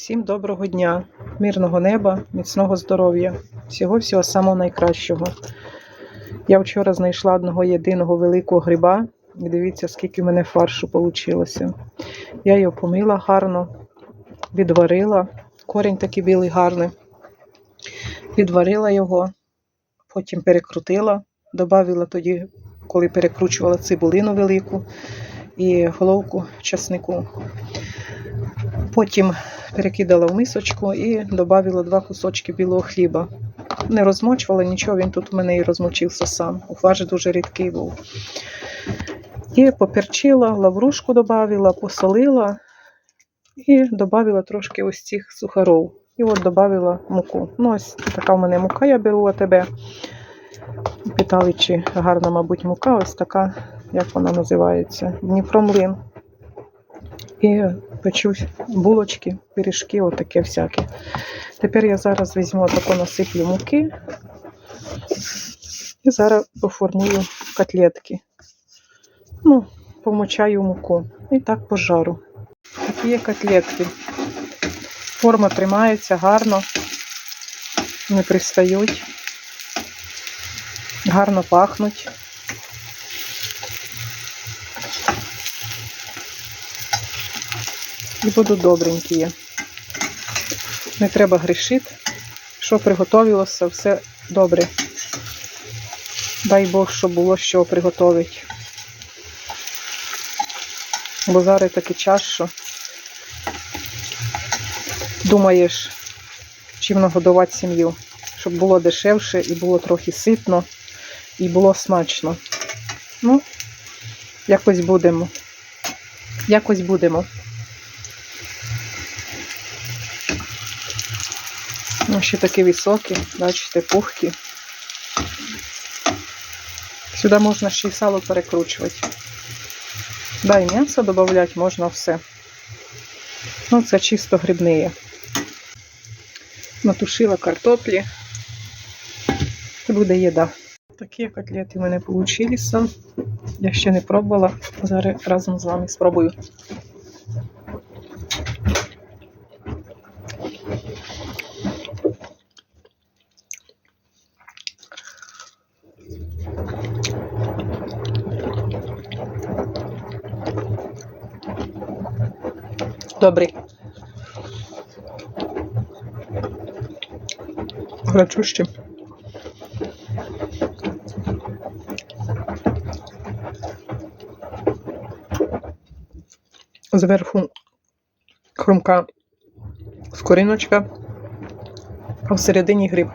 Всім доброго дня, мирного неба, міцного здоров'я, всього всього самого найкращого. Я вчора знайшла одного єдиного великого гриба. І дивіться, скільки в мене фаршу вийшло. Я його помила гарно, відварила. Корінь такий білий гарний. Відварила його, потім перекрутила, додавила тоді, коли перекручувала цибулину велику і головку часнику. Потім перекидала в мисочку і додавила два кусочки білого хліба. Не розмочувала нічого, він тут у мене і розмочився сам. Фарш дуже рідкий був. І поперчила, лаврушку додавила, посолила і додавила трошки ось цих сухаров. І от додавила муку. Ну, ось така в мене мука, я беру АТБ. Питали, чи гарна, мабуть, мука, ось така, як вона називається, Дніпромлин. І печу булочки, пиріжки, отаке всяке. Тепер я зараз візьму таку насиплю муки і зараз поформую котлетки. Ну, помочаю муку. І так пожару. Такі є котлетки. Форма тримається гарно, не пристають, гарно пахнуть. І будуть добренькі. Не треба грішити. Що приготовилося, все добре. Дай Бог, щоб було що приготувати. Бо зараз такий час, що думаєш, чим нагодувати сім'ю, щоб було дешевше і було трохи ситно, і було смачно. Ну, якось будемо. Якось будемо. Ну, ще такі високі, бачите, пухкі. Сюди можна ще й сало перекручувати. Да, і м'ясо додати можна все. Ну, це чисто грибне. Натушила картоплі. І буде їда. Такі котлети в мене вийшли. Я ще не пробувала. Зараз разом з вами спробую. Добрий. Грачущі. Зверху хрумка скориночка, а всередині гриб.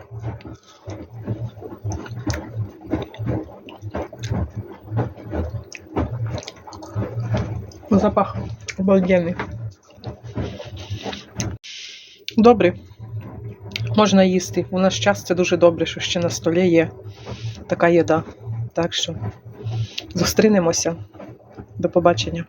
Запах обалденний. Добре. Можна їсти. У нас час це дуже добре, що ще на столі є така їда. Так що зустрінемося. До побачення.